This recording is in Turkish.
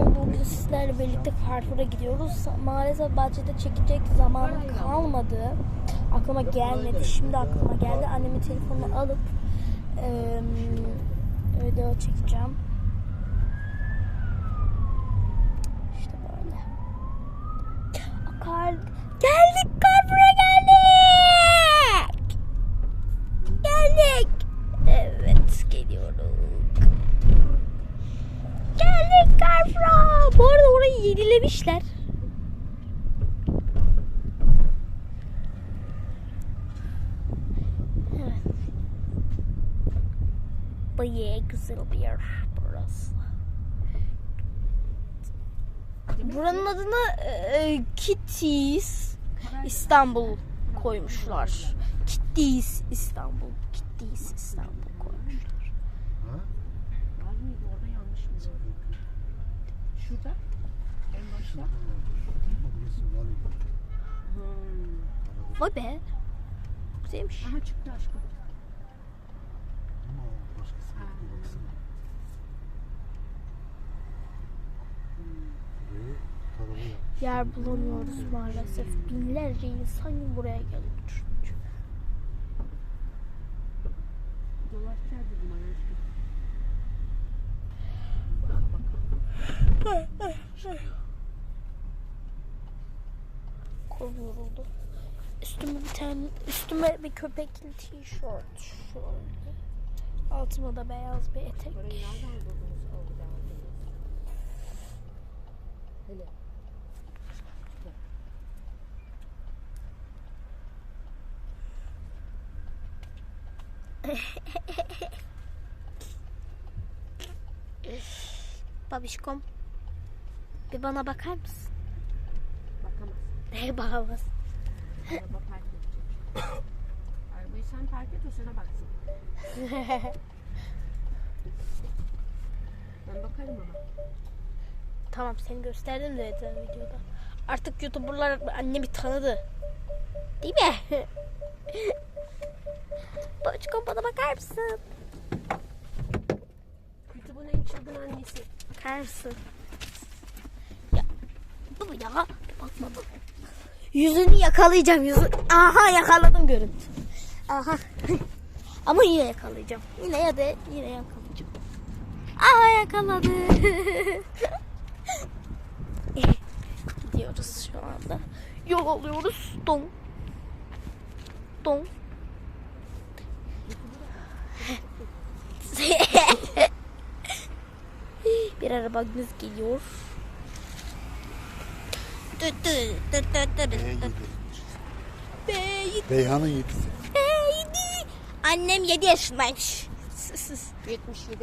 Annem bugün sizlerle birlikte Carrefour'a gidiyoruz. Maalesef bahçede çekecek zamanım kalmadı. Aklıma gelmedi. Şimdi aklıma geldi. Annemin telefonunu alıp eee video çekeceğim. Yenilemişler. Evet. Bayağı güzel bir yer burası. Buranın adını e, Kitties İstanbul koymuşlar. Kitties İstanbul. Kitties İstanbul koymuşlar. Ha? Var mıydı orada yanlış mı gördüm? Şurada. En başta. Vay be. Güzelmiş. Aha çıktı aşkım. Yer bulamıyoruz maalesef. Binlerce insan buraya geliyor. çünkü. Dolaşacağız dedim bana Kolum yoruldu. Üstüme bir tane, üstüme bir köpekli tişört. Şöyle. Altıma da beyaz bir etek. Hele. Babişkom. Bir bana bakar mısın? Ne bakamaz? Araba park edecek. Arabayı sen park et o sana baksın. Ben bakarım ama. tamam seni gösterdim de zaten videoda. Artık youtuberlar annemi tanıdı. Değil mi? Babişkom bana bakar mısın? YouTube'un en çılgın annesi. Bakar mısın? Ya bu ya bakmadım. Yüzünü yakalayacağım yüzü. Aha yakaladım görüntü. Aha. Ama yine yakalayacağım. Yine ya da yine yakalayacağım. Aha yakaladı. Gidiyoruz şu anda. Yol alıyoruz. Don. Don. Bir arabamız geliyor. B7. Bey- Beyhan'ın yedisi. Beydi. Annem 7 yaşındaymış. 77.